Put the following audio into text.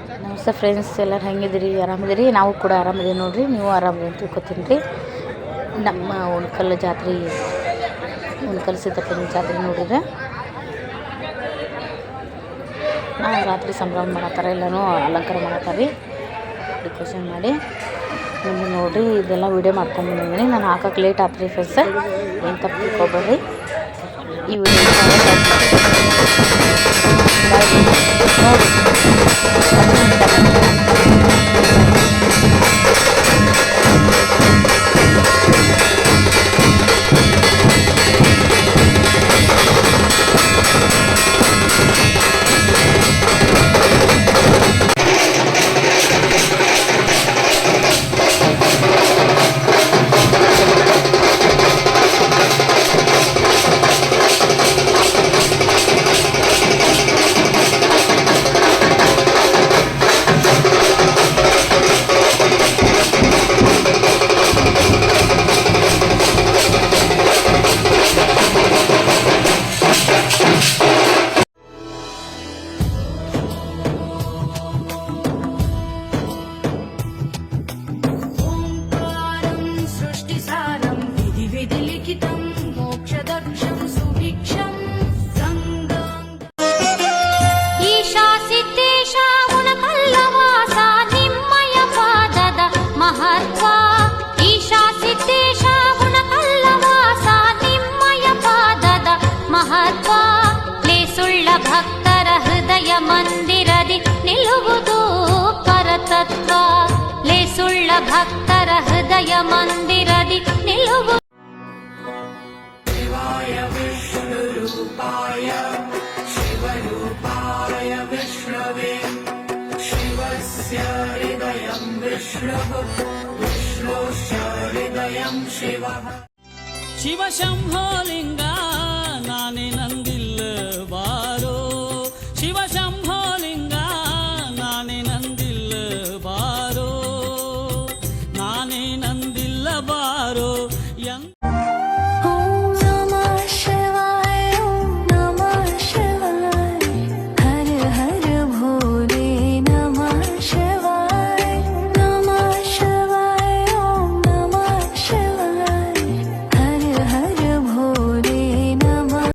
ನಮಸ್ತೆ ಫ್ರೆಂಡ್ಸ್ ಎಲ್ಲರೂ ಹೆಂಗಿದ್ದೀರಿ? ಆರಾಮಿದ್ದೀರಿ? ನಾವು ಕೂಡ ಆರಾಮಿದ್ದೀವಿ ನೋಡಿರಿ. ನೀವು ಆರಾಮಿದೆ ಅಂತ ತಿಳ್ಕೊತೀನಿ ರೀ. ನಮ್ಮ ಉಣ್ಕಲ್ಲು ಜಾತ್ರೆ, ಉಣ್ಕಲ್ ಸಿದ್ದಪ್ಪನ ಜಾತ್ರೆ ನೋಡಿದ್ರೆ ನಾವು ರಾತ್ರಿ ಸಂಭ್ರಮ ಮಾಡತ್ತಾರ, ಎಲ್ಲನೂ ಅಲಂಕಾರ ಮಾಡತ್ತಾರ ಡೆಕೋರೇಷನ್ ಮಾಡಿ ನಿಮಗೆ ನೋಡಿರಿ, ಇದೆಲ್ಲ ವೀಡಿಯೋ ಮಾಡ್ಕೊಂಡ್ಬಂದಿದ್ದೀನಿ ನಾನು ಹಾಕಕ್ಕೆ ಲೇಟ್ ಆತ್ರಿ ಫ್ರೆಂಡ್ಸ್ ಏನು ತಪ್ಪು ತಿಳ್ಕೊಬೇಡ್ರಿ. ಈ ವಿಡಿಯೋ ನೋಡಿ ಮಹತ್ವ ಲೇಸುಳ್ಳ ಭಕ್ತರ ಹೃದಯ ಮಂದಿರದಿ ನಿಲ್ಲುವುದು ಪರತತ್ವ ಲೇಸುಳ್ಳ ಭಕ್ತರ ಹೃದಯ ಮಂದಿರದಿ ನಿಲ್ಲುವುದು ಶಿವಶಂಭೋಲಿಂಗ ನಾನೇ ನಂದಿಲ್ಲ ಬಾರೋ ಶಿವಶಂಭೋಲಿಂಗ ನಾನೇ ನಂದಿಲ್ಲ ಬಾರೋ ನಾನೇ ನಂದಿಲ್ಲ ಬಾರೋ